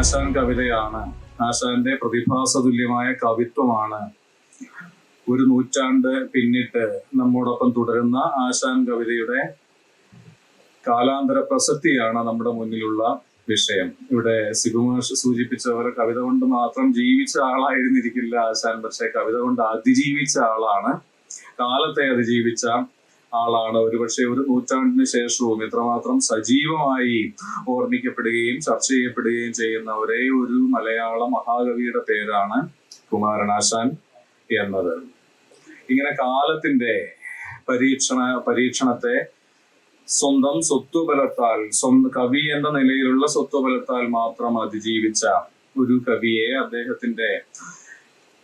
ആശാൻ കവിതയാണ്. ആശാന്റെ പ്രതിഭാസതുല്യമായ കവിത്വമാണ്. ഒരു നൂറ്റാണ്ട് പിന്നിട്ട് നമ്മോടൊപ്പം തുടരുന്ന ആശാൻ കവിതയുടെ കാലാന്തര പ്രസക്തിയാണ് നമ്മുടെ മുന്നിലുള്ള വിഷയം. ഇവിടെ സിബുമാഷ് സൂചിപ്പിച്ച പോലെ കവിത കൊണ്ട് മാത്രം ജീവിച്ച ആളായിരുന്നിരിക്കില്ല ആശാൻ. പക്ഷെ കവിത കൊണ്ട് അതിജീവിച്ച ആളാണ്. കാലത്തെ അതിജീവിച്ച ആളാണ്. ഒരുപക്ഷെ ഒരു നൂറ്റാണ്ടിന് ശേഷവും ഇത്രമാത്രം സജീവമായി ഓർമ്മിക്കപ്പെടുകയും ചർച്ച ചെയ്യപ്പെടുകയും ചെയ്യുന്ന ഒരേ ഒരു മലയാള മഹാകവിയുടെ പേരാണ് കുമാരനാശാൻ എന്നത്. ഇങ്ങനെ കാലത്തിന്റെ പരീക്ഷണ പരീക്ഷണത്തെ സ്വന്തം സ്വത്വബലത്താൽ സ്വന്തം കവി എന്ന നിലയിലുള്ള സ്വത്വബലത്താൽ മാത്രം അതിജീവിച്ച ഒരു കവിയെ അദ്ദേഹത്തിന്റെ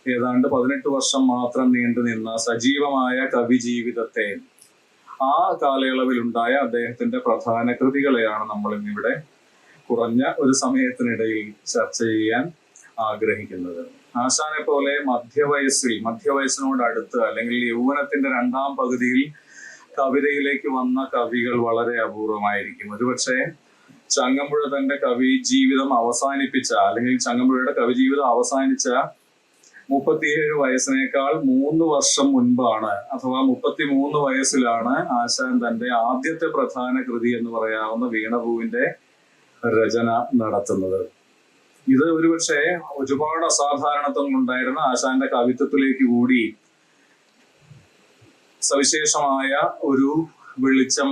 ഏതാണ്ട് പതിനെട്ട് വർഷം മാത്രം നീണ്ടു നിന്ന സജീവമായ കവി ജീവിതത്തെ ആ കാലയളവിലുണ്ടായ അദ്ദേഹത്തിന്റെ പ്രധാന കൃതികളെയാണ് നമ്മൾ ഇന്നിവിടെ കുറഞ്ഞ ഒരു സമയത്തിനിടയിൽ ചർച്ച ചെയ്യാൻ ആഗ്രഹിക്കുന്നത്. ആശാനെ പോലെ മധ്യവയസ്സിൽ മധ്യവയസ്സിനോട് അടുത്ത് അല്ലെങ്കിൽ യൗവനത്തിന്റെ രണ്ടാം പകുതിയിൽ കവിതയിലേക്ക് വന്ന കവികൾ വളരെ അപൂർവമായിരിക്കും. ഒരുപക്ഷെ ചങ്ങമ്പുഴ തന്റെ കവി ജീവിതം അവസാനിപ്പിച്ച അല്ലെങ്കിൽ ചങ്ങമ്പുഴയുടെ കവി ജീവിതം അവസാനിച്ച മുപ്പത്തിയേഴ് വയസ്സിനേക്കാൾ മൂന്ന് വർഷം മുൻപാണ് അഥവാ മുപ്പത്തി മൂന്ന് വയസ്സിലാണ് ആശാൻ തന്റെ ആദ്യത്തെ പ്രധാന കൃതി എന്ന് പറയാവുന്ന വീണപൂവിന്റെ രചന നടത്തുന്നത്. ഇത് ഒരുപക്ഷെ ഒരുപാട് അസാധാരണത്വങ്ങൾ ഉണ്ടായിരുന്ന ആശാന്റെ കവിത്വത്തിലേക്ക് കൂടി സവിശേഷമായ ഒരു വെളിച്ചം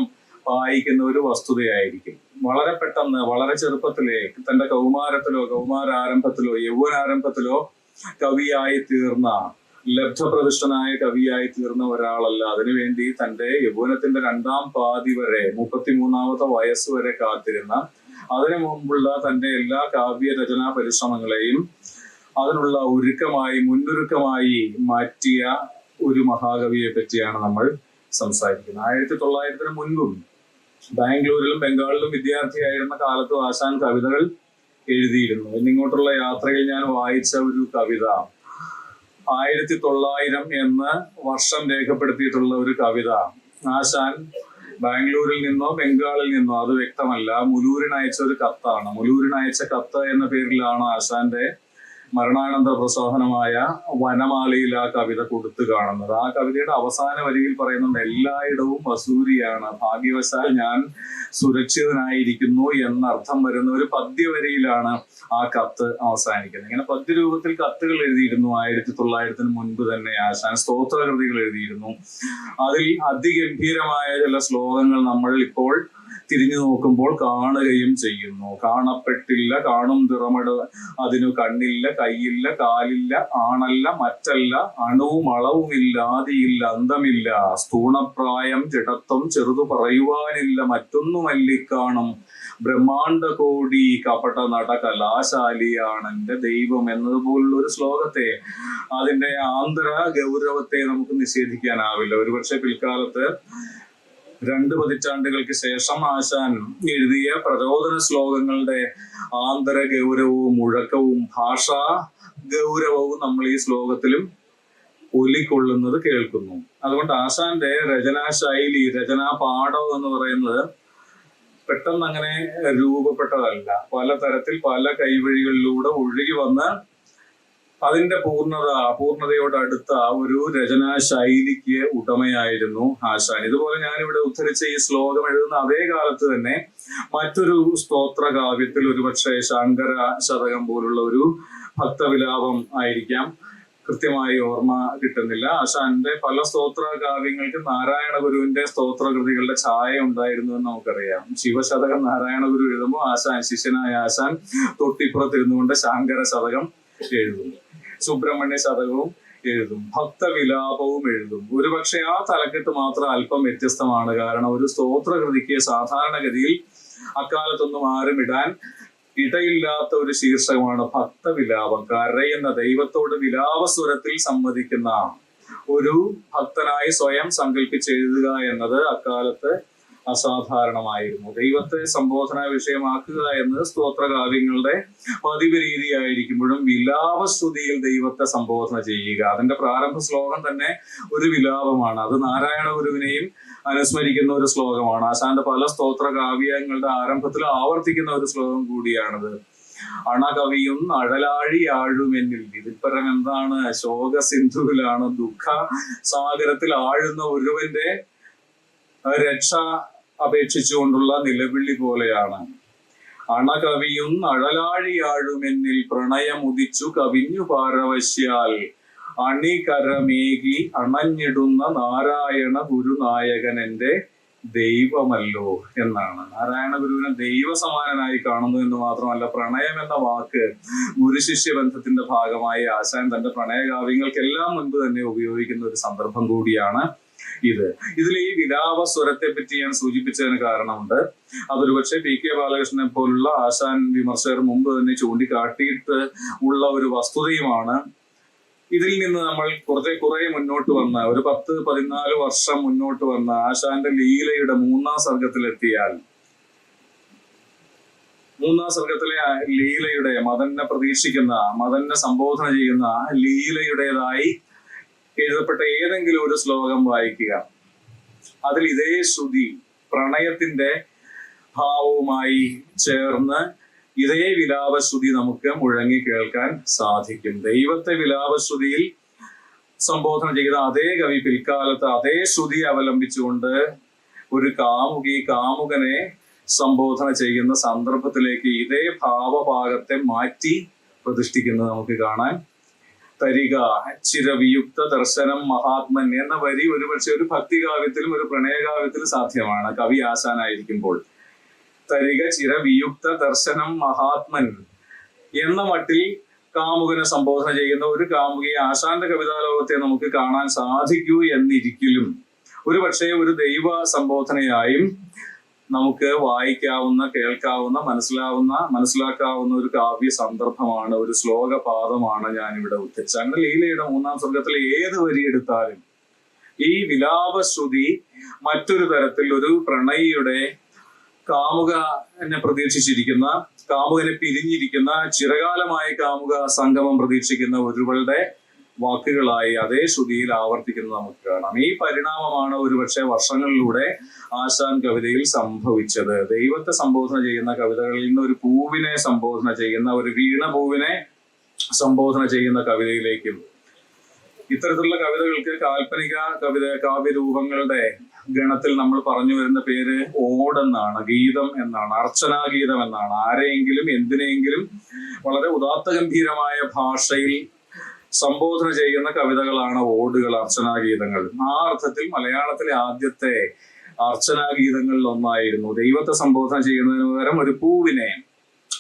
വായിക്കുന്ന ഒരു വസ്തുതയായിരിക്കും. വളരെ പെട്ടെന്ന് വളരെ ചെറുപ്പത്തിലേ തന്റെ കൗമാരത്തിലോ കൗമാരാരംഭത്തിലോ യൗവനാരംഭത്തിലോ കവിയായി തീർന്ന ലബ്ധപ്രതിഷ്ഠനായ കവിയായി തീർന്ന ഒരാളല്ല. അതിനുവേണ്ടി തന്റെ യൗവനത്തിന്റെ രണ്ടാം പാതി വരെ മുപ്പത്തിമൂന്നാമത്തെ വയസ്സ് വരെ കാത്തിരുന്ന അതിനു മുമ്പുള്ള തന്റെ എല്ലാ കാവ്യ രചനാ പരിശ്രമങ്ങളെയും അതിനുള്ള ഒരുക്കമായി മുന്നൊരുക്കമായി മാറ്റിയ ഒരു മഹാകവിയെ പറ്റിയാണ് നമ്മൾ സംസാരിക്കുന്നത്. ആയിരത്തി തൊള്ളായിരത്തിന് മുൻപും ബാംഗ്ലൂരിലും ബംഗാളിലും വിദ്യാർത്ഥിയായിരുന്ന കാലത്ത് ആശാൻ കവിതകൾ എഴുതിയിരുന്നു. എന്നിങ്ങോട്ടുള്ള യാത്രയിൽ ഞാൻ വായിച്ച ഒരു കവിത. ആയിരത്തി തൊള്ളായിരം എന്ന് വർഷം രേഖപ്പെടുത്തിയിട്ടുള്ള ഒരു കവിത. ആശാൻ ബാംഗ്ലൂരിൽ നിന്നോ ബംഗാളിൽ നിന്നോ അത് വ്യക്തമല്ല. മുലൂരിന് അയച്ച ഒരു കത്താണ്. മുലൂരിന് അയച്ച കത്ത് എന്ന പേരിലാണ് ആശാന്റെ മരണാനന്തര പ്രസോഹനമായ വനമാലയിൽ ആ കവിത കൊടുത്തു കാണുന്നത്. ആ കവിതയുടെ അവസാന വരിയിൽ പറയുന്നുണ്ട് എല്ലായിടവും വസൂരിയാണ് ഭാഗ്യവശാൽ ഞാൻ സുരക്ഷിതനായിരിക്കുന്നു എന്നർത്ഥം വരുന്ന ഒരു പദ്യവരിയിലാണ് ആ കത്ത് അവസാനിക്കുന്നത്. ഇങ്ങനെ പദ്യരൂപത്തിൽ കത്തുകൾ എഴുതിയിരുന്നു ആയിരത്തി തൊള്ളായിരത്തിന് മുൻപ് തന്നെ ആശാൻ സ്തോത്രകൃതികൾ എഴുതിയിരുന്നു. അതിൽ അതിഗംഭീരമായ ചില ശ്ലോകങ്ങൾ നമ്മൾ ഇപ്പോൾ തിരിഞ്ഞു നോക്കുമ്പോൾ കാണുകയും ചെയ്യുന്നു. കാണപ്പെട്ടില്ല കാണും തിറമട അതിനു കണ്ണില്ല കൈയില്ല കാലില്ല ആണല്ല മറ്റല്ല അണുവും അളവുമില്ല ആദിയില്ല അന്തമില്ല. സ്ഥൂണപ്രായം ജഡത്വം ചെറുതു പറയുവാനില്ല മറ്റൊന്നുമല്ലിക്കാണും ബ്രഹ്മാണ്ട കോടി കപട നട കലാശാലിയാണ് എന്റെ ദൈവം എന്നതുപോലുള്ള ഒരു ശ്ലോകത്തെ. അതിന്റെ ആന്തര ഗൗരവത്തെ നമുക്ക് നിഷേധിക്കാനാവില്ല. ഒരുപക്ഷെ പിൽക്കാലത്ത് രണ്ട് പതിറ്റാണ്ടുകൾക്ക് ശേഷം ആശാൻ എഴുതിയ പ്രചോദന ശ്ലോകങ്ങളുടെ ആന്തര ഗൗരവവും മുഴക്കവും ഭാഷാ ഗൗരവവും നമ്മൾ ഈ ശ്ലോകത്തിലും ഒലിക്കൊള്ളുന്നത് കേൾക്കുന്നു. അതുകൊണ്ട് ആശാന്റെ രചനാ ശൈലി രചനാ പാഠം എന്ന് പറയുന്നത് പെട്ടെന്ന് അങ്ങനെ രൂപപ്പെട്ടതല്ല. പലതരത്തിൽ പല കൈവഴികളിലൂടെ ഒഴുകി വന്ന് അതിന്റെ പൂർണത അടുത്ത ഒരു രചനാ ശൈലിക്ക് ഉടമയായിരുന്നു ആശാൻ. ഇതുപോലെ ഞാനിവിടെ ഉദ്ധരിച്ച ഈ ശ്ലോകം എഴുതുന്ന അതേ കാലത്ത് തന്നെ മറ്റൊരു സ്തോത്ര കാവ്യത്തിൽ ഒരുപക്ഷെ ശങ്കര ശതകം പോലുള്ള ഒരു ഭക്തവിലാപം ആയിരിക്കാം. കൃത്യമായി ഓർമ്മ കിട്ടുന്നില്ല. ആശാന്റെ പല സ്തോത്ര കാവ്യങ്ങൾക്ക് നാരായണ ഗുരുവിന്റെ സ്തോത്ര കൃതികളുടെ ഛായ ഉണ്ടായിരുന്നു എന്ന് നമുക്കറിയാം. ശിവശതകം നാരായണ ഗുരു എഴുതുമ്പോൾ ആശാൻ ശിഷ്യനായ ആശാൻ തൊട്ടിപ്പുറത്തിരുന്നുകൊണ്ട് ശങ്കര ശതകം എഴുതുന്നു. സുബ്രഹ്മണ്യ ശതകവും എഴുതും. ഭക്തവിലാപവും എഴുതും. ഒരുപക്ഷെ ആ തലക്കെട്ട് മാത്രം അല്പം വ്യത്യസ്തമാണ്. കാരണം ഒരു സ്തോത്രകൃതിക്ക് സാധാരണഗതിയിൽ അക്കാലത്തൊന്നും ആരും ഇടാൻ ഇടയില്ലാത്ത ഒരു ശീർഷകമാണ് ഭക്തവിലാപം. കരയുന്ന ദൈവത്തോട് വിലാപസ്വരത്തിൽ സംവദിക്കുന്ന ഒരു ഭക്തനായി സ്വയം സങ്കല്പിച്ചെഴുതുക എന്നത് അക്കാലത്ത് അസാധാരണമായിരുന്നു. ദൈവത്തെ സംബോധന വിഷയമാക്കുക എന്നത് സ്തോത്രകാവ്യങ്ങളുടെ പതിവ് രീതിയായിരിക്കുമ്പോഴും വിലാപസ്തുതിയിൽ ദൈവത്തെ സംബോധന ചെയ്യുക. അതിന്റെ പ്രാരംഭ ശ്ലോകം തന്നെ ഒരു വിലാപമാണ്. അത് നാരായണ ഗുരുവിനെയും അനുസ്മരിക്കുന്ന ഒരു ശ്ലോകമാണ്. ആശാന്റെ പല സ്തോത്ര കാവ്യങ്ങളുടെ ആരംഭത്തിൽ ആവർത്തിക്കുന്ന ഒരു ശ്ലോകം കൂടിയാണത്. അണകവിയും അഴലാഴി ആഴുമെന്നിൽ ഇതിപ്പരം എന്താണ്? ശോക സിന്ധുവിലാണ് ദുഃഖ സാഗരത്തിൽ ആഴുന്ന ഒരുവന്റെ രക്ഷ അപേക്ഷിച്ചുകൊണ്ടുള്ള നിലവിളി പോലെയാണ്. അണകവിയും അഴലാഴിയാഴുമെന്നിൽ പ്രണയമുദിച്ചു കവിഞ്ഞു പാരവശ്യാൽ. അണികരമേകി അണഞ്ഞിടുന്ന നാരായണ ഗുരുനായകൻ എന്റെ ദൈവമല്ലോ എന്നാണ്. നാരായണ ഗുരുവിനെ ദൈവസമാനനായി കാണുന്നു എന്ന് മാത്രമല്ല പ്രണയം എന്ന വാക്ക് ഗുരുശിഷ്യ ബന്ധത്തിന്റെ ഭാഗമായി ആശാൻ തന്റെ പ്രണയകാവ്യങ്ങൾക്കെല്ലാം മുൻപ് തന്നെ ഉപയോഗിക്കുന്ന ഒരു സന്ദർഭം കൂടിയാണ് ഇത്. ഇതിൽ ഈ വിലാപ സ്വരത്തെ പറ്റി ഞാൻ സൂചിപ്പിച്ചതിന് കാരണമുണ്ട്. അതൊരു പക്ഷേ പി കെ ബാലകൃഷ്ണനെ പോലുള്ള ആശാൻ വിമർശകർ മുമ്പ് തന്നെ ചൂണ്ടിക്കാട്ടിയിട്ട് ഉള്ള ഒരു വസ്തുതയുമാണ്. ഇതിൽ നിന്ന് നമ്മൾ കുറച്ച് കുറെ മുന്നോട്ട് വന്ന ഒരു പത്ത് പതിനാല് വർഷം മുന്നോട്ട് വന്ന ആശാന്റെ ലീലയുടെ മൂന്നാം സർഗത്തിലെത്തിയാൽ മൂന്നാം സർഗത്തിലെ ലീലയുടെ മതനെ പ്രതീക്ഷിക്കുന്ന മതനെ സംബോധന ചെയ്യുന്ന ലീലയുടേതായി എഴുതപ്പെട്ട ഏതെങ്കിലും ഒരു ശ്ലോകം വായിക്കുക. അതിൽ ഇതേ ശ്രുതി പ്രണയത്തിന്റെ ഭാവവുമായി ചേർന്ന് ഇതേ വിലാപശ്രുതി നമുക്ക് മുഴങ്ങി കേൾക്കാൻ സാധിക്കും. ദൈവത്തെ വിലാപശ്രുതിയിൽ സംബോധന ചെയ്ത അതേ കവി പിൽക്കാലത്ത് അതേ ശ്രുതി അവലംബിച്ചുകൊണ്ട് ഒരു കാമുകി കാമുകനെ സംബോധന ചെയ്യുന്ന സന്ദർഭത്തിലേക്ക് ഇതേ ഭാവഭാഗത്തെ മാറ്റി പ്രതിഷ്ഠിക്കുന്നത് നമുക്ക് കാണാൻ തരിക ചിരവിയുക്ത ദർശനം മഹാത്മൻ എന്ന വരി ഒരുപക്ഷെ ഒരു ഭക്തികാവ്യത്തിലും ഒരു പ്രണയകാവ്യത്തിലും സാധ്യമാണ്. കവി ആശാനായിരിക്കുമ്പോൾ തരിക ചിരവിയുക്ത ദർശനം മഹാത്മൻ എന്ന മട്ടിൽ കാമുകനെ സംബോധന ചെയ്യുന്ന ഒരു കാമുകിയെ ആശാന്റെ കവിതാലോകത്തെ നമുക്ക് കാണാൻ സാധിക്കൂ എന്നിരിക്കലും. ഒരു പക്ഷേ ഒരു ദൈവ സംബോധനയായും നമുക്ക് വായിക്കാവുന്ന കേൾക്കാവുന്ന മനസ്സിലാവുന്ന മനസ്സിലാക്കാവുന്ന ഒരു കാവ്യ സന്ദർഭമാണ് ഒരു ശ്ലോകപാദമാണ് ഞാൻ ഇവിടെ ഉദ്ധരിച്ചത്. അങ്ങനെ ലീലയുടെ മൂന്നാം സ്വർഗത്തിൽ ഏത് വരി എടുത്താലും ഈ വിലാപശ്രുതി മറ്റൊരു തരത്തിൽ ഒരു പ്രണയിയുടെ കാമുകനെ പ്രതീക്ഷിച്ചിരിക്കുന്ന കാമുകനെ പിരിഞ്ഞിരിക്കുന്ന ചിരകാലമായി കാമുക സംഗമം പ്രതീക്ഷിക്കുന്ന ഒരുവളുടെ വാക്കുകളായി അതേ ശ്രുതിയിൽ ആവർത്തിക്കുന്നത് നമുക്ക് കാണാം. ഈ പരിണാമമാണ് ഒരുപക്ഷെ വർഷങ്ങളിലൂടെ ആശാൻ കവിതയിൽ സംഭവിച്ചത്. ദൈവത്തെ സംബോധന ചെയ്യുന്ന കവിതകളിൽ നിന്ന് ഒരു പൂവിനെ സംബോധന ചെയ്യുന്ന ഒരു വീണ പൂവിനെ സംബോധന ചെയ്യുന്ന കവിതയിലേക്കും. ഇത്തരത്തിലുള്ള കവിതകൾക്ക് കാൽപ്പനിക കവിത കാവ്യരൂപങ്ങളുടെ ഗണത്തിൽ നമ്മൾ പറഞ്ഞു വരുന്ന പേര് ഓടെന്നാണ് ഗീതം എന്നാണ് അർച്ചനാഗീതം എന്നാണ്. ആരെയെങ്കിലും എന്തിനെങ്കിലും വളരെ ഉദാത്ത ഗംഭീരമായ ഭാഷയിൽ സംബോധന ചെയ്യുന്ന കവിതകളാണ് ഓടുകൾ അർച്ചനാഗീതങ്ങൾ. ആ അർത്ഥത്തിൽ മലയാളത്തിലെ ആദ്യത്തെ അർച്ചനാഗീതങ്ങളിൽ ഒന്നായിരുന്നു. ദൈവത്തെ സംബോധന ചെയ്യുന്നതിന് പകരം ഒരു പൂവിനെ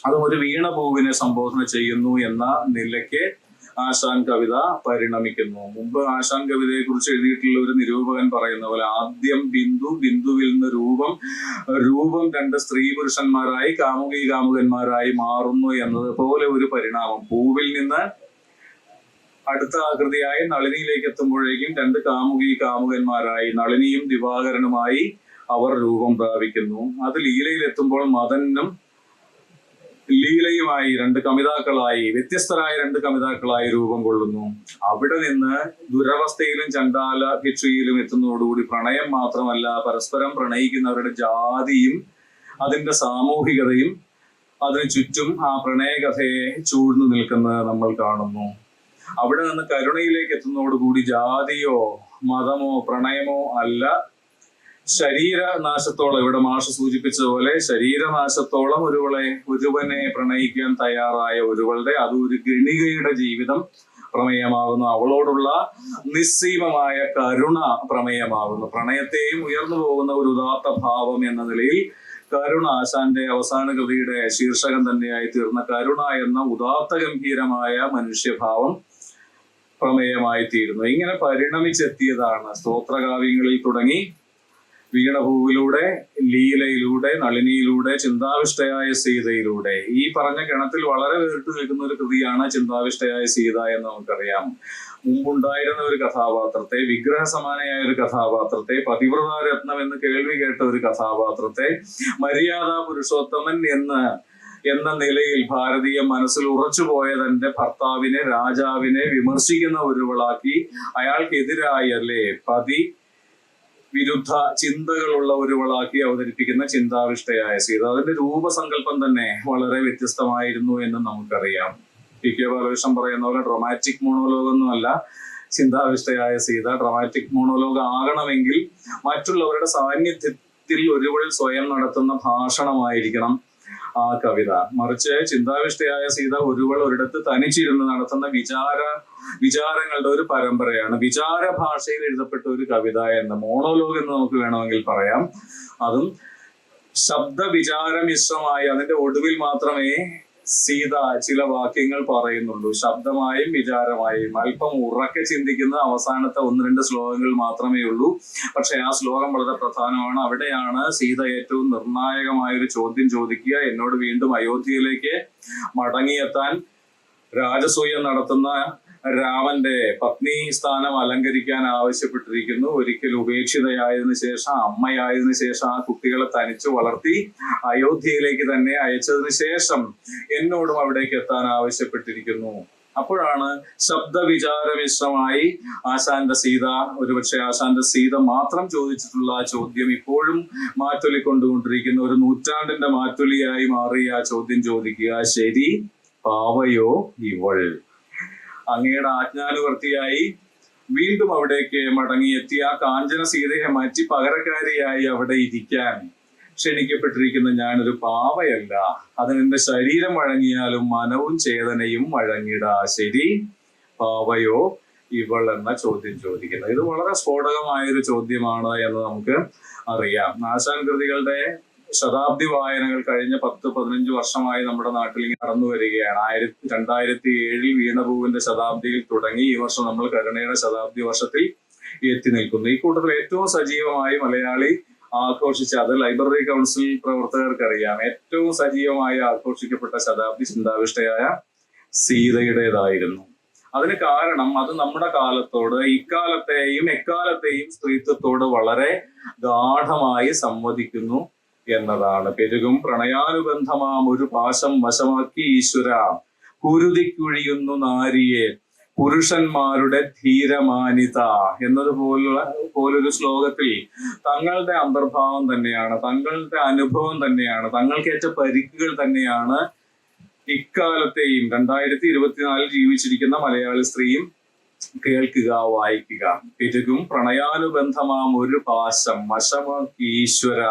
അതും ഒരു വീണ പൂവിനെ സംബോധന ചെയ്യുന്നു എന്ന നിലയ്ക്ക് ആശാൻ കവിത പരിണമിക്കുന്നു. മുമ്പ് ആശാൻ കവിതയെ കുറിച്ച് എഴുതിയിട്ടുള്ള ഒരു നിരൂപകൻ പറയുന്ന പോലെ ആദ്യം ബിന്ദു ബിന്ദുവിൽ നിന്ന് രൂപം രൂപം രണ്ട് സ്ത്രീ പുരുഷന്മാരായി കാമുകി കാമുകന്മാരായി മാറുന്നു എന്നത് പോലെ ഒരു പരിണാമം. പൂവിൽ നിന്ന് അടുത്ത ആകൃതിയായ നളിനിയിലേക്ക് എത്തുമ്പോഴേക്കും രണ്ട് കാമുകി കാമുകന്മാരായി നളിനിയും ദിവാകരനുമായി അവർ രൂപം പ്രാപിക്കുന്നു. അത് ലീലയിൽ എത്തുമ്പോൾ മദനും ലീലയുമായി രണ്ട് കമിതാക്കളായി വ്യത്യസ്തരായ രണ്ട് കമിതാക്കളായി രൂപം കൊള്ളുന്നു. അവിടെ നിന്ന് ദുരവസ്ഥയിലും ചണ്ടാല ഭിക്ഷയിലും എത്തുന്നതോടുകൂടി പ്രണയം മാത്രമല്ല പരസ്പരം പ്രണയിക്കുന്നവരുടെ ജാതിയും അതിന്റെ സാമൂഹികതയും അതിനു ചുറ്റും ആ പ്രണയകഥയെ ചൂഴ്ന്നു നിൽക്കുന്നത് നമ്മൾ കാണുന്നു. അവിടെ നിന്ന് കരുണയിലേക്ക് എത്തുന്നതോടുകൂടി ജാതിയോ മതമോ പ്രണയമോ അല്ല. ശരീരനാശത്തോളം ഇവിടെ മാഷ് സൂചിപ്പിച്ചതുപോലെ ശരീരനാശത്തോളം ഒരുവളെ ഒരുവനെ പ്രണയിക്കാൻ തയ്യാറായ ഒരുവളുടെ അത് ഒരു ഗണികയുടെ ജീവിതം പ്രമേയമാകുന്നു. അവളോടുള്ള നിസ്സീമമായ കരുണ പ്രമേയമാകുന്നു. പ്രണയത്തെയും ഉയർന്നു പോകുന്ന ഒരു ഉദാത്ത ഭാവം എന്ന നിലയിൽ കരുണ ആശാന്റെ അവസാന കൃതിയുടെ ശീർഷകം തന്നെയായി തീർന്ന കരുണ എന്ന ഉദാത്ത ഗംഭീരമായ മനുഷ്യഭാവം പ്രമേയമായി തീരുന്നു ഇങ്ങനെ പരിണമിച്ചെത്തിയതാണ് സ്തോത്രകാവ്യങ്ങളിൽ തുടങ്ങി വീണഭൂവിലൂടെ ലീലയിലൂടെ നളിനിയിലൂടെ ചിന്താവിഷ്ടയായ സീതയിലൂടെ. ഈ പറഞ്ഞ ഗണത്തിൽ വളരെ വേറിട്ട് നിൽക്കുന്ന ഒരു കൃതിയാണ് ചിന്താവിഷ്ടയായ സീത എന്ന് നമുക്കറിയാം. മുമ്പുണ്ടായിരുന്ന ഒരു കഥാപാത്രത്തെ വിഗ്രഹ സമാനയായ ഒരു കഥാപാത്രത്തെ പതിവ്രതാരത്നം എന്ന് കേൾവി കേട്ട ഒരു കഥാപാത്രത്തെ മര്യാദ പുരുഷോത്തമൻ എന്ന് എന്ന നിലയിൽ ഭാരതീയ മനസ്സിൽ ഉറച്ചുപോയ തന്റെ ഭർത്താവിനെ രാജാവിനെ വിമർശിക്കുന്ന ഒരുവളാക്കി അയാൾക്കെതിരായി അല്ലേ പതി വിരുദ്ധ ചിന്തകളുള്ള ഒരുവളാക്കി അവതരിപ്പിക്കുന്ന ചിന്താവിഷ്ടയായ സീത. അതിന്റെ രൂപസങ്കല്പം തന്നെ വളരെ വ്യത്യസ്തമായിരുന്നു എന്ന് നമുക്കറിയാം. പി കെ ബാലകൃഷ്ണൻ പറയുന്ന പോലെ ഡ്രൊമാറ്റിക് മോണോലോഗ് ഒന്നുമല്ല. ചിന്താവിഷ്ടയായ സീത ഡ്രമാറ്റിക് മോണോലോഗ് ആകണമെങ്കിൽ മറ്റുള്ളവരുടെ സാന്നിധ്യത്തിൽ ഒരുവൾ സ്വയം നടത്തുന്ന ഭാഷണമായിരിക്കണം. ആ കവിത. മറിച്ച് ചിന്താവിഷ്ടയായ സീത ഒരുവൾ ഒരിടത്ത് തനിച്ചിരുന്ന് നടത്തുന്ന വിചാര വിചാരങ്ങളുടെ ഒരു പരമ്പരയാണ്. വിചാര ഭാഷയിൽ എഴുതപ്പെട്ട ഒരു കവിത എന്ന് മോണോലോഗ് എന്ന് നമുക്ക് വേണമെങ്കിൽ പറയാം. അതും ശബ്ദ വിചാരമിശ്രമായി അതിന്റെ ഒടുവിൽ മാത്രമേ സീത ചില വാക്യങ്ങൾ പറയുന്നുള്ളൂ ശബ്ദമായും വിചാരമായും. അല്പം ഉറക്കെ ചിന്തിക്കുന്ന അവസാനത്തെ ഒന്ന് രണ്ട് ശ്ലോകങ്ങൾ മാത്രമേ ഉള്ളൂ. പക്ഷെ ആ ശ്ലോകം വളരെ പ്രധാനമാണ്. അവിടെയാണ് സീത ഏറ്റവും നിർണായകമായ ഒരു ചോദ്യം ചോദിക്കുക. എന്നോട് വീണ്ടും അയോധ്യയിലേക്ക് മടങ്ങിയെത്താൻ രാജസൂയം നടത്തുന്ന രാമന്റെ പത്നി സ്ഥാനം അലങ്കരിക്കാൻ ആവശ്യപ്പെട്ടിരിക്കുന്നു. ഒരിക്കൽ ഉപേക്ഷിതയായതിനു ശേഷം അമ്മയായതിനു ശേഷം ആ കുട്ടികളെ തനിച്ചു വളർത്തി അയോധ്യയിലേക്ക് തന്നെ അയച്ചതിനു ശേഷം എന്നോടും അവിടേക്ക് എത്താൻ ആവശ്യപ്പെട്ടിരിക്കുന്നു. അപ്പോഴാണ് ശബ്ദവിചാരമിശ്രമായി ആശാന്റെ സീത ഒരുപക്ഷെ ആശാന്റെ സീത മാത്രം ചോദിച്ചിട്ടുള്ള ആ ചോദ്യം ഇപ്പോഴും മാറ്റൊലി കൊണ്ടുകൊണ്ടിരിക്കുന്ന ഒരു നൂറ്റാണ്ടിന്റെ മാറ്റൊലിയായി മാറി ആ ചോദ്യം ചോദിക്കുക ശരി പാവയോ ഇവൾ? അങ്ങയുടെ ആജ്ഞാനുവർത്തിയായി വീണ്ടും അവിടേക്ക് മടങ്ങിയെത്തി. ആ കാഞ്ചന സീതയെ മാറ്റി പകരക്കാരിയായി അവിടെ ഇരിക്കാൻ ക്ഷണിക്കപ്പെട്ടിരിക്കുന്ന ഞാനൊരു പാവയല്ല. അതിനെന്റെ ശരീരം വഴങ്ങിയാലും മനവും ചേതനയും വഴങ്ങിടാ. ശരി? പാവയോ? ഇവൾ എന്ന ചോദ്യം ചോദിക്കുന്നത്. ഇത് വളരെ സ്ഫോടകമായ ഒരു ചോദ്യമാണ് എന്ന് നമുക്ക് അറിയാം. നാശാൻ കൃതികളുടെ ശതാബ്ദി വായനകൾ കഴിഞ്ഞ പത്ത് പതിനഞ്ച് വർഷമായി നമ്മുടെ നാട്ടിൽ നടന്നു വരികയാണ്. ആയിരത്തി രണ്ടായിരത്തി ഏഴിൽ വീണപൂവിന്റെ ശതാബ്ദിയിൽ തുടങ്ങി. ഈ വർഷം നമ്മൾ കരുണയുടെ ശതാബ്ദി വർഷത്തിൽ എത്തി നിൽക്കുന്നു. ഈ കൂട്ടത്തിൽ ഏറ്റവും സജീവമായി മലയാളി ആഘോഷിച്ച അത് ലൈബ്രറി കൗൺസിൽ പ്രവർത്തകർക്കറിയാം ഏറ്റവും സജീവമായി ആഘോഷിക്കപ്പെട്ട ശതാബ്ദി ചിന്താവിഷ്ടയായ സീതയുടേതായിരുന്നു. അതിന് കാരണം അത് നമ്മുടെ കാലത്തോട് ഇക്കാലത്തെയും എക്കാലത്തെയും സ്ത്രീത്വത്തോട് വളരെ ഗാഠമായി സംവദിക്കുന്നു. എന്നതാണ്. പെരുകും പ്രണയാനുബന്ധമാം ഒരു പാശം വശമാക്കി ഈശ്വര. കുരുതിക്കുഴിയുന്നു നാരിയെ. പുരുഷന്മാരുടെ ധീരമാനിത. എന്നതുപോലുള്ള പോലൊരു ശ്ലോകത്തിൽ തങ്ങളുടെ അന്തർഭാവം തന്നെയാണ് തങ്ങളുടെ അനുഭവം തന്നെയാണ് തങ്ങൾക്കേറ്റ പരിക്കുകൾ തന്നെയാണ് ഇക്കാലത്തെയും രണ്ടായിരത്തി ഇരുപത്തിനാലിൽ ജീവിച്ചിരിക്കുന്ന മലയാളി സ്ത്രീയും കേൾക്കുക വായിക്കുക. പെരുകും പ്രണയാനുബന്ധമാം ഒരു പാശം. വശമാക്കി ഈശ്വര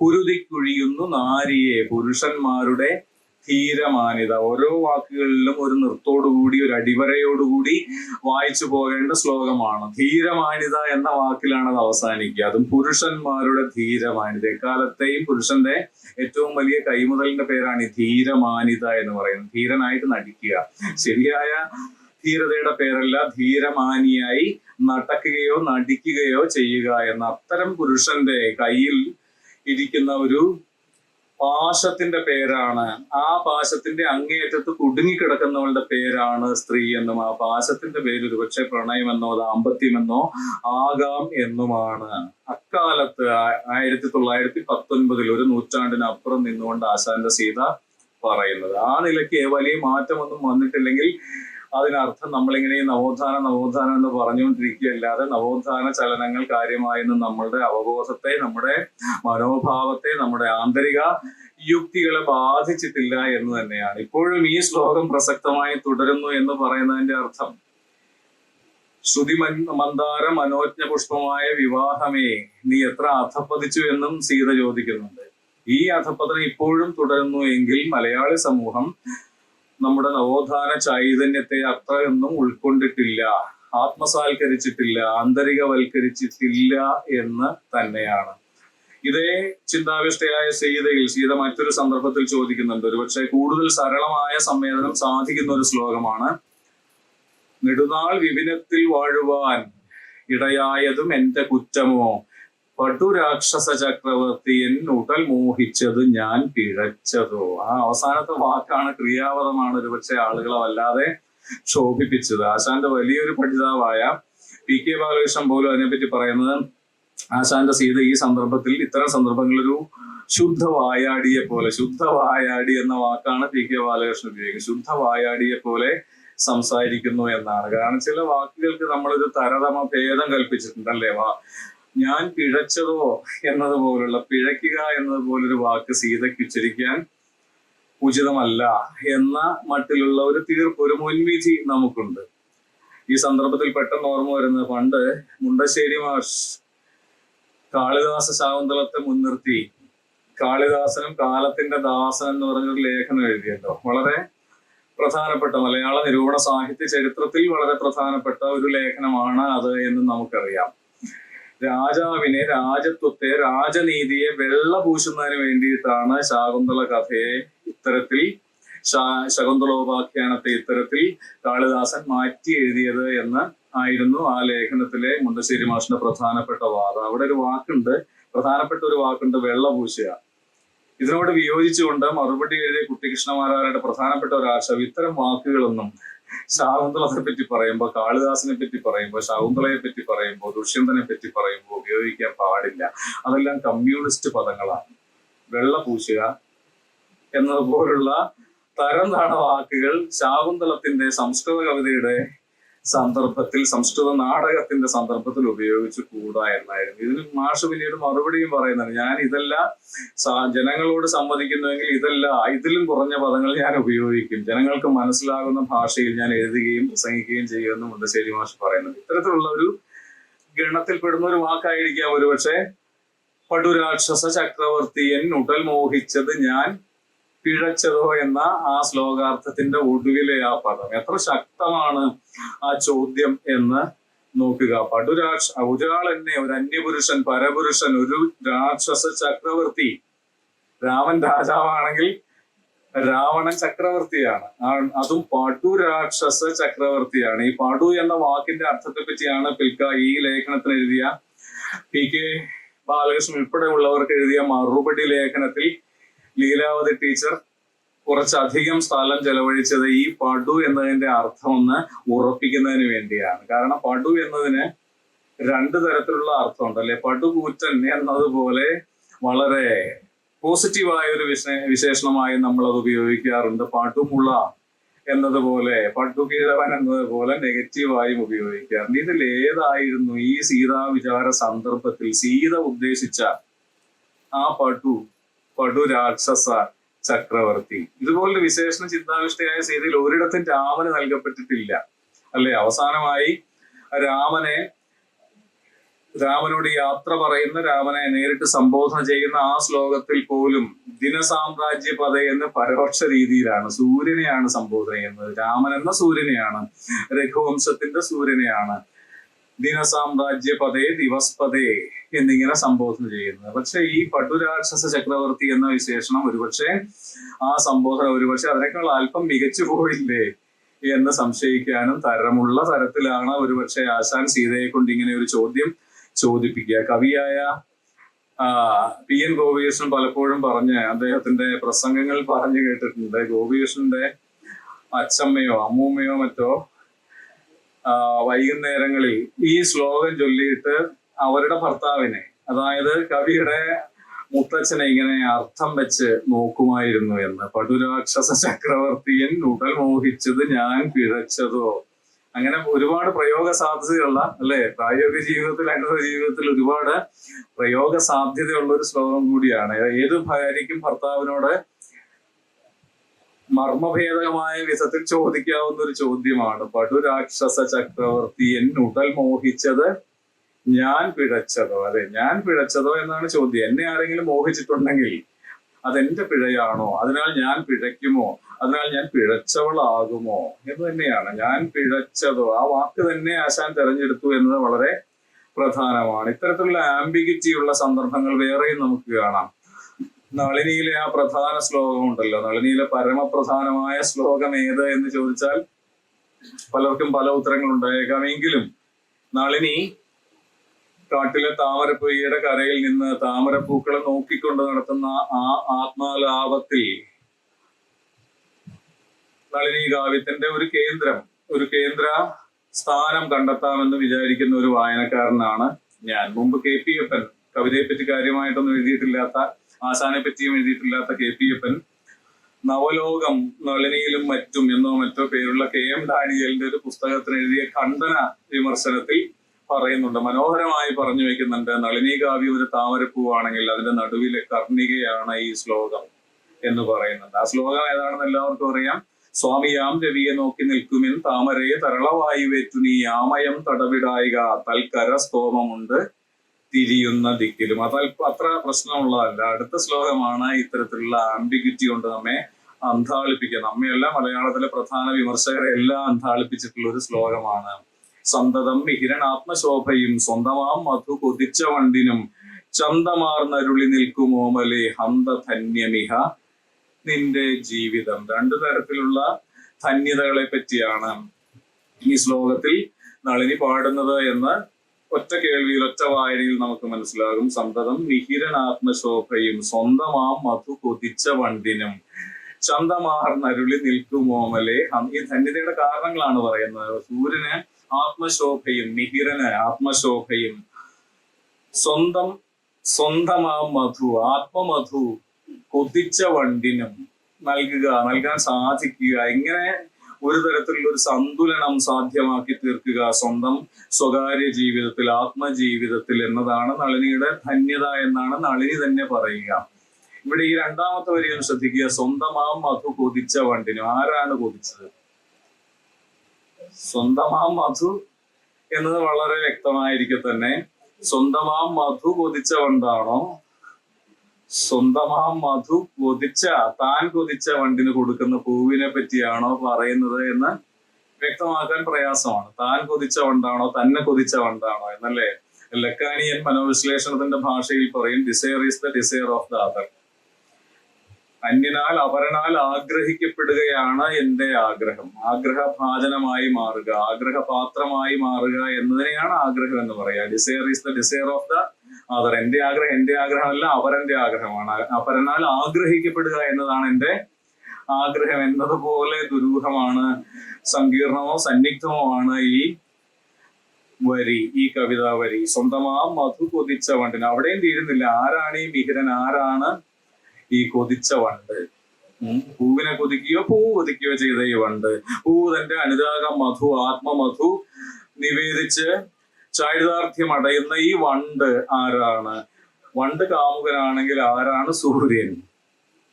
കുരുതിക്കുഴിയുന്നു നാരിയെ. പുരുഷന്മാരുടെ ധീരമാനിത ഓരോ വാക്കുകളിലും ഒരു നൃത്തോടുകൂടി ഒരു അടിവരയോടുകൂടി വായിച്ചു പോകേണ്ട ശ്ലോകമാണ്. ധീരമാനിത എന്ന വാക്കിലാണ് അത് അവസാനിക്കുക. അതും പുരുഷന്മാരുടെ ധീരമാനിത എക്കാലത്തെയും പുരുഷന്റെ ഏറ്റവും വലിയ കൈമുതലിന്റെ പേരാണ് ഈ ധീരമാനിത എന്ന് പറയുന്നത്. ധീരനായിട്ട് നടിക്കുക. ശരിയായ ധീരതയുടെ പേരല്ല ധീരമാനിയായി നടക്കുകയോ നടിക്കുകയോ ചെയ്യുക എന്ന അത്തരം പുരുഷന്റെ കയ്യിൽ ഇരിക്കുന്ന ഒരു പാശത്തിന്റെ പേരാണ്. ആ പാശത്തിന്റെ അങ്ങേയറ്റത്ത് കുടുങ്ങിക്കിടക്കുന്നവളുടെ പേരാണ് സ്ത്രീ എന്നും. ആ പാശത്തിന്റെ പേര് ഒരുപക്ഷെ പ്രണയമെന്നോ ദാമ്പത്യമെന്നോ ആകാം എന്നുമാണ്. അക്കാലത്ത് ആയിരത്തി തൊള്ളായിരത്തി പത്തൊൻപതിൽ ഒരു നൂറ്റാണ്ടിനപ്പുറം നിന്നുകൊണ്ട് ആശാന്റെ സീത പറയുന്നത്. ആ നിലയ്ക്ക് വലിയ മാറ്റമൊന്നും വന്നിട്ടില്ലെങ്കിൽ അതിനർത്ഥം നമ്മളിങ്ങനെ ഈ നവോത്ഥാന നവോത്ഥാനം എന്ന് പറഞ്ഞുകൊണ്ടിരിക്കുകയല്ലാതെ നവോത്ഥാന ചലനങ്ങൾ കാര്യമായെന്ന് നമ്മളുടെ അവബോധത്തെ നമ്മുടെ മനോഭാവത്തെ നമ്മുടെ ആന്തരിക യുക്തികളെ ബാധിച്ചിട്ടില്ല എന്ന് തന്നെയാണ്. ഇപ്പോഴും ഈ ശ്ലോകം പ്രസക്തമായി തുടരുന്നു എന്ന് പറയുന്നതിന്റെ അർത്ഥം ശ്രുതി മന്ദാര മനോജ്ഞ പുഷ്പമായ വിവാഹമേ നീ എത്ര അധപ്പതിച്ചു എന്നും സീത ചോദിക്കുന്നുണ്ട്. ഈ അധപ്പതനം ഇപ്പോഴും തുടരുന്നു എങ്കിൽ മലയാളി സമൂഹം നമ്മുടെ നവോത്ഥാന ചൈതന്യത്തെ അത്രയൊന്നും ഉൾക്കൊണ്ടിട്ടില്ല. ആത്മസാൽക്കരിച്ചിട്ടില്ല ആന്തരികവൽക്കരിച്ചിട്ടില്ല എന്ന് തന്നെയാണ്. ഇതേ ചിന്താവിഷ്ടയായ സീതയിൽ സീത മറ്റൊരു സന്ദർഭത്തിൽ ചോദിക്കുന്നുണ്ട്. ഒരുപക്ഷെ കൂടുതൽ സരളമായ സംവേദനം സാധിക്കുന്ന ഒരു ശ്ലോകമാണ്. നെടുനാൾ വിപിനത്തിൽ വാഴുവാൻ ഇടയായതും എന്റെ കുറ്റമോ? പടുരാക്ഷസ ചക്രവർത്തി എൻ ഉടൽ മോഹിച്ചത് ഞാൻ പിഴച്ചതോ. ആ അവസാനത്തെ വാക്കാണ് ക്രിയാപദമാണ്. ഒരുപക്ഷെ ആളുകളെ വല്ലാതെ ക്ഷോഭിപ്പിച്ചത് ആശാന്റെ വലിയൊരു പഠിതാവായ പി കെ ബാലകൃഷ്ണൻ പോലും അതിനെപ്പറ്റി പറയുന്നത് ആശാന്റെ സീത ഈ സന്ദർഭത്തിൽ ഇത്തരം സന്ദർഭങ്ങളിലൊരു ശുദ്ധ വായാടിയെ പോലെ ശുദ്ധ വായാടി എന്ന വാക്കാണ് പി കെ ബാലകൃഷ്ണൻ ഉപയോഗിക്കുന്നത്. ശുദ്ധ വായാടിയെ പോലെ സംസാരിക്കുന്നു എന്നാണ്. കാരണം ചില വാക്കുകൾക്ക് നമ്മളൊരു തരതമ ഭേദം കൽപ്പിച്ചിട്ടുണ്ട് അല്ലേ വാ ഞാൻ പിഴച്ചതോ എന്നതുപോലുള്ള പിഴയ്ക്കുക എന്നതുപോലൊരു വാക്ക് സീതയ്ക്ക് ഉച്ചരിക്കാൻ ഉചിതമല്ല എന്ന മട്ടിലുള്ള ഒരു തീർപ്പ് ഒരു മുൻവിധി നമുക്കുണ്ട്. ഈ സന്ദർഭത്തിൽ പെട്ടെന്ന് ഓർമ്മ വരുന്നത് പണ്ട് മുണ്ടശ്ശേരി മാഷ് കാളിദാസ ശാകുന്തളത്തെ മുൻനിർത്തി കാളിദാസനും കാലത്തിന്റെ ദാസൻ എന്ന് പറഞ്ഞൊരു ലേഖനം എഴുതിയല്ലോ. വളരെ പ്രധാനപ്പെട്ട മലയാള നിരൂപണ സാഹിത്യ ചരിത്രത്തിൽ വളരെ പ്രധാനപ്പെട്ട ഒരു ലേഖനമാണ് അത് എന്ന് നമുക്കറിയാം. രാജാവിനെ രാജത്വത്തെ രാജനീതിയെ വെള്ള പൂശുന്നതിന് വേണ്ടിയിട്ടാണ് ശാകുന്തള കഥയെ ഇത്തരത്തിൽ ശകുന്തളോപാഖ്യാനത്തെ ഇത്തരത്തിൽ കാളിദാസൻ മാറ്റി എഴുതിയത് എന്ന് ആയിരുന്നു ആ ലേഖനത്തിലെ മുണ്ടശ്ശേരി മാഷിന്റെ പ്രധാനപ്പെട്ട വാദം. അവിടെ ഒരു വാക്കുണ്ട് പ്രധാനപ്പെട്ട ഒരു വാക്കുണ്ട് വെള്ള പൂശുക. ഇതിനോട് വിയോജിച്ചുകൊണ്ട് മറുപടി എഴുതിയ കുട്ടികൃഷ്ണമാരാരുടെ പ്രധാനപ്പെട്ട ആശയം ഇത്തരം വാക്കുകളൊന്നും ശാകുന്തളത്തെ പറ്റി പറയുമ്പോ കാളിദാസിനെ പറ്റി പറയുമ്പോൾ ശകുന്തളയെ പറ്റി പറയുമ്പോൾ ദുഷ്യന്തനെ പറ്റി പറയുമ്പോൾ ഉപയോഗിക്കാൻ പാടില്ല. അതെല്ലാം കമ്മ്യൂണിസ്റ്റ് പദങ്ങളാണ്. വെള്ള പൂശുക എന്നതുപോലുള്ള തരം താണ വാക്കുകൾ ശാകുന്തളത്തിന്റെ സംസ്കൃത കവിതയുടെ സന്ദർഭത്തിൽ സംസ്കൃത നാടകത്തിന്റെ സന്ദർഭത്തിൽ ഉപയോഗിച്ച് കൂടാ എന്നായിരുന്നു. ഇതിന് മാഷ് പിന്നീട് മറുപടിയും പറയുന്നുണ്ട് ഞാൻ ഇതല്ല ജനങ്ങളോട് സംവദിക്കുന്നുവെങ്കിൽ ഇതല്ല ഇതിലും കുറഞ്ഞ പദങ്ങൾ ഞാൻ ഉപയോഗിക്കും. ജനങ്ങൾക്ക് മനസ്സിലാകുന്ന ഭാഷയിൽ ഞാൻ എഴുതുകയും പ്രസംഗിക്കുകയും ചെയ്യുമെന്ന് മുണ്ടശ്ശേരി മാഷ് പറയുന്നത്. ഇത്തരത്തിലുള്ള ഒരു ഗണത്തിൽപ്പെടുന്ന ഒരു വാക്കായിരിക്കാം ഒരുപക്ഷെ പടുരാക്ഷസ ചക്രവർത്തിയൻ ഉടൽ മോഹിച്ചത് ഞാൻ പിഴച്ചതോ എന്ന ആ ശ്ലോകാർത്ഥത്തിന്റെ ഒടുവിലെ ആ പദം. എത്ര ശക്തമാണ് ആ ചോദ്യം എന്ന് നോക്കുക. പടുരാക്ഷ ഒരാൾ തന്നെ ഒരു അന്യപുരുഷൻ പരപുരുഷൻ ഒരു രാക്ഷസ ചക്രവർത്തി. രാമൻ രാജാവാണെങ്കിൽ രാവണൻ ചക്രവർത്തിയാണ്. അതും പടു രാക്ഷസ ചക്രവർത്തിയാണ്. ഈ പടു എന്ന വാക്കിന്റെ അർത്ഥത്തെ പറ്റിയാണ് പിൽക്ക ഈ ലേഖനത്തിന് എഴുതിയ പി കെ ബാലകൃഷ്ണൻ ഉൾപ്പെടെയുള്ളവർക്ക് എഴുതിയ മറുപടി ലേഖനത്തിൽ ലീലാവതി ടീച്ചർ കുറച്ചധികം സ്ഥലം ചെലവഴിച്ചത് ഈ പടു എന്നതിന്റെ അർത്ഥം ഒന്ന് ഉറപ്പിക്കുന്നതിന് വേണ്ടിയാണ്. കാരണം പടു എന്നതിന് രണ്ട് തരത്തിലുള്ള അർത്ഥമുണ്ട് അല്ലെ പടുകൂറ്റൻ എന്നതുപോലെ വളരെ പോസിറ്റീവായ ഒരു വിശ വിശേഷണമായി നമ്മൾ അത് ഉപയോഗിക്കാറുണ്ട്. പടുമുള എന്നതുപോലെ പട്ടുകീഴവൻ എന്നതുപോലെ നെഗറ്റീവായും ഉപയോഗിക്കാറുണ്ട്. ഇതിൽ ഏതായിരുന്നു ഈ സീതാ വിചാര സന്ദർഭത്തിൽ സീത ഉദ്ദേശിച്ച ആ പടു പടു രാക്ഷസ ചക്രവർത്തി. ഇതുപോലൊരു വിശേഷണ ചിന്താവിഷ്ടയായ സീതയിൽ ഒരിടത്തും രാമന് നൽകപ്പെട്ടിട്ടില്ല. അല്ലെ? അവസാനമായി രാമനെ രാമനോട് യാത്ര പറയുന്ന രാമനെ നേരിട്ട് സംബോധന ചെയ്യുന്ന ആ ശ്ലോകത്തിൽ പോലും ദിനസാമ്രാജ്യ പദ എന്ന് പരോക്ഷ രീതിയിലാണ് സൂര്യനെയാണ് സംബോധന ചെയ്യുന്നത്. രാമൻ എന്ന സൂര്യനെയാണ് രഘുവംശത്തിന്റെ സൂര്യനെയാണ് ദിനസാമ്രാജ്യ പദേ ദിവസ്പദേ എന്നിങ്ങനെ സംബോധന ചെയ്യുന്നത്. പക്ഷെ ഈ പടുരാക്ഷസ ചക്രവർത്തി എന്ന വിശേഷണം ഒരുപക്ഷെ ആ സംബോധന ഒരുപക്ഷെ അതിനേക്കാൾ അല്പം മികച്ചു പോയില്ലേ എന്ന് സംശയിക്കാനും തരമുള്ള തരത്തിലാണ് ഒരുപക്ഷെ ആശാൻ സീതയെ കൊണ്ട് ഇങ്ങനെ ഒരു ചോദ്യം ചോദിപ്പിക്കുക. കവിയായ പി. എൻ. ഗോപികൃഷ്ണൻ പലപ്പോഴും പറഞ്ഞ് അദ്ദേഹത്തിന്റെ പ്രസംഗങ്ങൾ പറഞ്ഞു കേട്ടിട്ടുണ്ട്. ഗോപികൃഷ്ണന്റെ അച്ഛമ്മയോ അമ്മൂമ്മയോ മറ്റോ വൈകുന്നേരങ്ങളിൽ ഈ ശ്ലോകം ചൊല്ലിയിട്ട് അവരുടെ ഭർത്താവിനെ അതായത് കവിയുടെ മുത്തച്ഛനെ ഇങ്ങനെ അർത്ഥം വെച്ച് നോക്കുമായിരുന്നു എന്ന്. പടുരാക്ഷസ ചക്രവർത്തിയൻ ഉടൽ മോഹിച്ചത് ഞാൻ പിഴച്ചതോ? അങ്ങനെ ഒരുപാട് പ്രയോഗ സാധ്യതയുള്ള അല്ലെ? പ്രായോഗിക ജീവിതത്തിൽ അനുഭവ ജീവിതത്തിൽ ഒരുപാട് പ്രയോഗ സാധ്യതയുള്ള ഒരു ശ്ലോകം കൂടിയാണ്. ഏത് ഭാര്യയ്ക്കും ഭർത്താവിനോട് മർമ്മഭേദകമായ വിധത്തിൽ ചോദിക്കാവുന്ന ഒരു ചോദ്യമാണ്. പടുരാക്ഷസ ചക്രവർത്തി എൻ ഉടൽ മോഹിച്ചത് ഞാൻ പിഴച്ചതോ? അതെ ഞാൻ പിഴച്ചതോ എന്നാണ് ചോദ്യം. എന്നെ ആരെങ്കിലും മോഹിച്ചിട്ടുണ്ടെങ്കിൽ അതെന്റെ പിഴയാണോ? അതിനാൽ ഞാൻ പിഴയ്ക്കുമോ? അതിനാൽ ഞാൻ പിഴച്ചവളാകുമോ? എന്ന് തന്നെയാണ്. ഞാൻ പിഴച്ചതോ? ആ വാക്ക് തന്നെ ആശാൻ തെരഞ്ഞെടുത്തു എന്നത് വളരെ പ്രധാനമാണ്. ഇത്തരത്തിലുള്ള ആംബിഗിറ്റി ഉള്ള സന്ദർഭങ്ങൾ വേറെയും നമുക്ക് കാണാം. നളിനിയിലെ ആ പ്രധാന ശ്ലോകം ഉണ്ടല്ലോ നളിനിയിലെ പരമപ്രധാനമായ ശ്ലോകം ഏത് എന്ന് ചോദിച്ചാൽ പലർക്കും പല ഉത്തരങ്ങൾ ഉണ്ടായേക്കാം എങ്കിലും നളിനി കാട്ടിലെ താമരപ്പൊയ്യയുടെ കരയിൽ നിന്ന് താമരപ്പൂക്കളെ നോക്കിക്കൊണ്ട് നടത്തുന്ന ആ ആത്മാലാപത്തിൽ നളിനി കാവ്യത്തിന്റെ ഒരു കേന്ദ്രം ഒരു കേന്ദ്ര സ്ഥാനം കണ്ടെത്താമെന്ന് വിചാരിക്കുന്ന ഒരു വായനക്കാരനാണ് ഞാൻ. മുമ്പ് കെ പി എപ്പൻ കവിതയെപ്പറ്റി കാര്യമായിട്ടൊന്നും എഴുതിയിട്ടില്ലാത്ത ആശാനെ പറ്റിയും എഴുതിയിട്ടില്ലാത്ത കെ പി എപ്പൻ നവലോകം നളിനിയിലും മറ്റും എന്നോ മറ്റോ പേരുള്ള കെ എം ഡാനിയലിന്റെ ഒരു പുസ്തകത്തിന് എഴുതിയ ഖണ്ഡന വിമർശനത്തിൽ പറയുന്നുണ്ട്. മനോഹരമായി പറഞ്ഞു വെക്കുന്നുണ്ട്. നളിനി കാവ്യ ഒരു താമരപ്പൂവാണെങ്കിൽ അതിന്റെ നടുവിലെ കർണികയാണ് ഈ ശ്ലോകം എന്ന് പറയുന്നുണ്ട്. ആ ശ്ലോകം ഏതാണെന്ന് എല്ലാവർക്കും അറിയാം. സ്വാമിയാം രവിയെ നോക്കി നിൽക്കുമിൻ താമരയെ തരളവായി വേറ്റുനി യാമയം തടവിടായിക. തൽക്കര സ്തോമമുണ്ട്. തിരിയുന്ന ദിക്കിലും. അത് അല്പം അത്ര പ്രശ്നമുള്ളതല്ല. അടുത്ത ശ്ലോകമാണ് ഇത്തരത്തിലുള്ള ആംബിഗ്വിറ്റി കൊണ്ട് നമ്മെ അന്താളിപ്പിക്കുക നമ്മയല്ല മലയാളത്തിലെ പ്രധാന വിമർശകരെ എല്ലാം അന്താളിപ്പിച്ചിട്ടുള്ള ഒരു ശ്ലോകമാണ്. സന്തതം വിഹിരണാത്മശോഭയും സ്വന്തമാം മധു കൊതിച്ച വണ്ടിനും ചന്തമാർന്നരുളി നിൽക്കുമോമലെ ഹന്ത ധന്യമിഹ നിന്റെ ജീവിതം. രണ്ടു തരത്തിലുള്ള ധന്യതകളെ പറ്റിയാണ് ഈ ശ്ലോകത്തിൽ നളിനി പാടുന്നത് എന്ന് ഒറ്റ കേൾവിയിൽ ഒറ്റ വായനയിൽ നമുക്ക് മനസ്സിലാകും. സന്തതം മിഹിരനാത്മശോഭയും സ്വന്തമാം മധു കൊതിച്ച വണ്ടിനും. ചന്തമാർന്നരുളി നിൽക്കുമോമലെ ഈ ധന്യതയുടെ കാരണങ്ങളാണ് പറയുന്നത്. സൂര്യന് ആത്മശോഭയും മിഹിരന് ആത്മശോഭയും. സ്വന്തം സ്വന്തമാം മധു ആത്മമധു കൊതിച്ച വണ്ടിനും നൽകുക നൽകാൻ സാധിക്കുക. ഇങ്ങനെ ഒരു തരത്തിലുള്ള ഒരു സന്തുലനം സാധ്യമാക്കി തീർക്കുക. സ്വന്തം സ്വകാര്യ ജീവിതത്തിൽ ആത്മജീവിതത്തിൽ എന്നതാണ് നളിനിയുടെ ധന്യത എന്നാണ് നളിനി തന്നെ പറയുക. ഇവിടെ ഈ രണ്ടാമത്തെ വരിയിൽ ശ്രദ്ധിക്കുക. സ്വന്തമാം മധു കൊതിച്ച വണ്ടിനും ആരാണ് കൊതിച്ചത്? സ്വന്തമാം മധു എന്നത് വളരെ വ്യക്തമായിരിക്കെ തന്നെ. സ്വന്തമാം മധു കൊതിച്ച വണ്ടാണോ? സ്വന്തമാം മധു കൊതിച്ച താൻ കൊതിച്ച വണ്ടിന് കൊടുക്കുന്ന പൂവിനെ പറ്റിയാണോ പറയുന്നത് എന്ന് വ്യക്തമാക്കാൻ പ്രയാസമാണ്. താൻ കൊതിച്ച വണ്ടാണോ തന്നെ കൊതിച്ച വണ്ടാണോ എന്നല്ലേ ലക്കാനിയൻ മനോവിശ്ലേഷണത്തിന്റെ ഭാഷയിൽ പറയും desire is the desire of the other അന്യനാൽ അവരനാൽ ആഗ്രഹിക്കപ്പെടുകയാണ് എന്റെ ആഗ്രഹം. ആഗ്രഹഭാജനമായി മാറുക ആഗ്രഹപാത്രമായി മാറുക എന്നതിനെയാണ് ആഗ്രഹം എന്ന് പറയുക. Desire is the desire of the other എന്റെ ആഗ്രഹം എന്റെ ആഗ്രഹമല്ല അവരന്റെ ആഗ്രഹമാണ്. അപരനാൽ ആഗ്രഹിക്കപ്പെടുക എന്നതാണ് എന്റെ ആഗ്രഹം എന്നതുപോലെ ദുരൂഹമാണ് സങ്കീർണമോ സന്നിഗ്ധമോ ആണ് ഈ വരി ഈ കവിതാ വരി. സ്വന്തമാം മധു കൊതിച്ച വണ്ടിന് അവിടെയും തീരുന്നില്ല. ആരാണ് ഈ മിഹിരൻ? ആരാണ് ഈ കൊതിച്ച വണ്ട്? പൂവിനെ കൊതിക്കുകയോ പൂ കൊതിക്കുകയോ ചെയ്ത ഈ വണ്ട്. പൂ തന്റെ അനുരാഗ മധു ആത്മമധു നിവേദിച്ച് ചാരിതാർത്ഥ്യം അടയുന്ന ഈ വണ്ട് ആരാണ്? വണ്ട് കാമുകനാണെങ്കിൽ ആരാണ് സൂര്യൻ?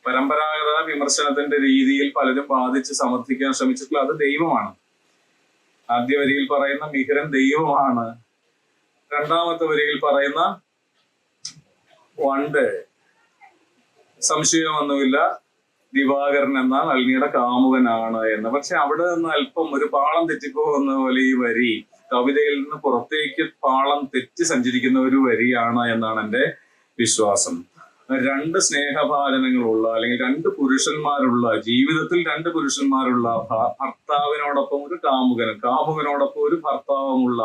പരമ്പരാഗത വിമർശനത്തിന്റെ രീതിയിൽ പലരും ബാധിച്ച് സമർത്ഥിക്കാൻ ശ്രമിച്ചിട്ടുള്ള അത് ദൈവമാണ്. ആദ്യ വരിയിൽ പറയുന്ന മിഹിരൻ ദൈവമാണ്. രണ്ടാമത്തെ വരിയിൽ പറയുന്ന വണ്ട്. സംശയമൊന്നുമില്ല. ദിവാകരൻ എന്നാൽ അൽനിയുടെ കാമുകനാണ് എന്ന്. പക്ഷെ അവിടെ നിന്ന് അല്പം ഒരു പാളം തെറ്റിപ്പോകുന്ന പോലെ ഈ വരി കവിതയിൽ നിന്ന് പുറത്തേക്ക് പാളം തെറ്റി സഞ്ചരിക്കുന്ന ഒരു വരിയാണ് എന്നാണ് എന്റെ വിശ്വാസം. രണ്ട് സ്നേഹഭാജനങ്ങളുള്ള അല്ലെങ്കിൽ രണ്ട് പുരുഷന്മാരുള്ള ജീവിതത്തിൽ രണ്ട് പുരുഷന്മാരുള്ള ഭർത്താവിനോടൊപ്പം ഒരു കാമുകനും കാമുകനോടൊപ്പം ഒരു ഭർത്താവുമുള്ള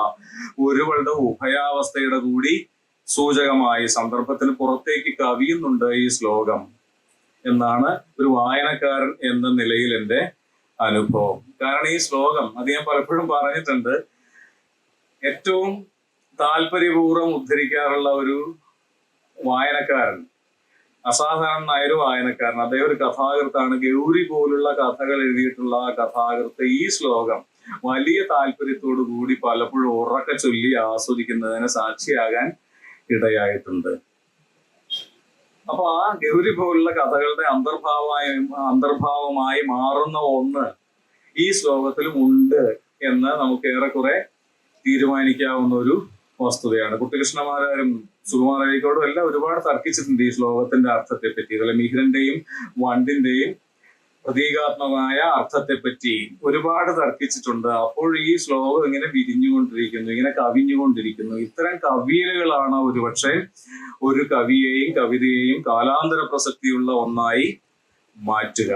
ഒരുവളുടെ ഉഭയാവസ്ഥയുടെ കൂടി സൂചകമായി സന്ദർഭത്തിന് പുറത്തേക്ക് കവിയുന്നുണ്ട് ഈ ശ്ലോകം എന്നാണ് ഒരു വായനക്കാരൻ എന്ന നിലയിൽ എന്റെ അനുഭവം. കാരണം ഈ ശ്ലോകം അത് ഞാൻ പലപ്പോഴും പറഞ്ഞിട്ടുണ്ട്. ഏറ്റവും താല്പര്യപൂർവം ഉദ്ധരിക്കാറുള്ള ഒരു വായനക്കാരൻ അസാധാരണനായ ഒരു വായനക്കാരൻ. അദ്ദേഹം ഒരു കഥാകൃത്താണ്. ഗൗരി പോലുള്ള കഥകൾ എഴുതിയിട്ടുള്ള ആ കഥാകൃത്ത് ഈ ശ്ലോകം വലിയ താല്പര്യത്തോടു കൂടി പലപ്പോഴും ഉറക്ക ചൊല്ലി ആസ്വദിക്കുന്നതിന് സാക്ഷിയാകാൻ ഇടയായിട്ടുണ്ട്. അപ്പൊ ആ ഗൗരി പോലുള്ള കഥകളുടെ അന്തർഭാവമായി അന്തർഭാവമായി മാറുന്ന ഒന്ന് ഈ ശ്ലോകത്തിലും ഉണ്ട് എന്ന് നമുക്ക് ഏറെക്കുറെ തീരുമാനിക്കാവുന്ന ഒരു വസ്തുതയാണ്. കുട്ടികൃഷ്ണമാരാരും സുകുമാരായിക്കോട്ടും എല്ലാം ഒരുപാട് തർക്കിച്ചിട്ടുണ്ട് ഈ ശ്ലോകത്തിന്റെ അർത്ഥത്തെ പറ്റി അതുപോലെ മിഹിരന്റെയും വണ്ടിന്റെയും പ്രതീകാത്മകമായ അർത്ഥത്തെ പറ്റി ഒരുപാട് തർക്കിച്ചിട്ടുണ്ട്. അപ്പോൾ ഈ ശ്ലോകം ഇങ്ങനെ വിരിഞ്ഞുകൊണ്ടിരിക്കുന്നു ഇങ്ങനെ കവിഞ്ഞുകൊണ്ടിരിക്കുന്നു. ഇത്തരം കവിയലുകളാണ് ഒരുപക്ഷെ ഒരു കവിയെയും കവിതയെയും കാലാന്തര പ്രസക്തിയുള്ള ഒന്നായി മാറ്റുക.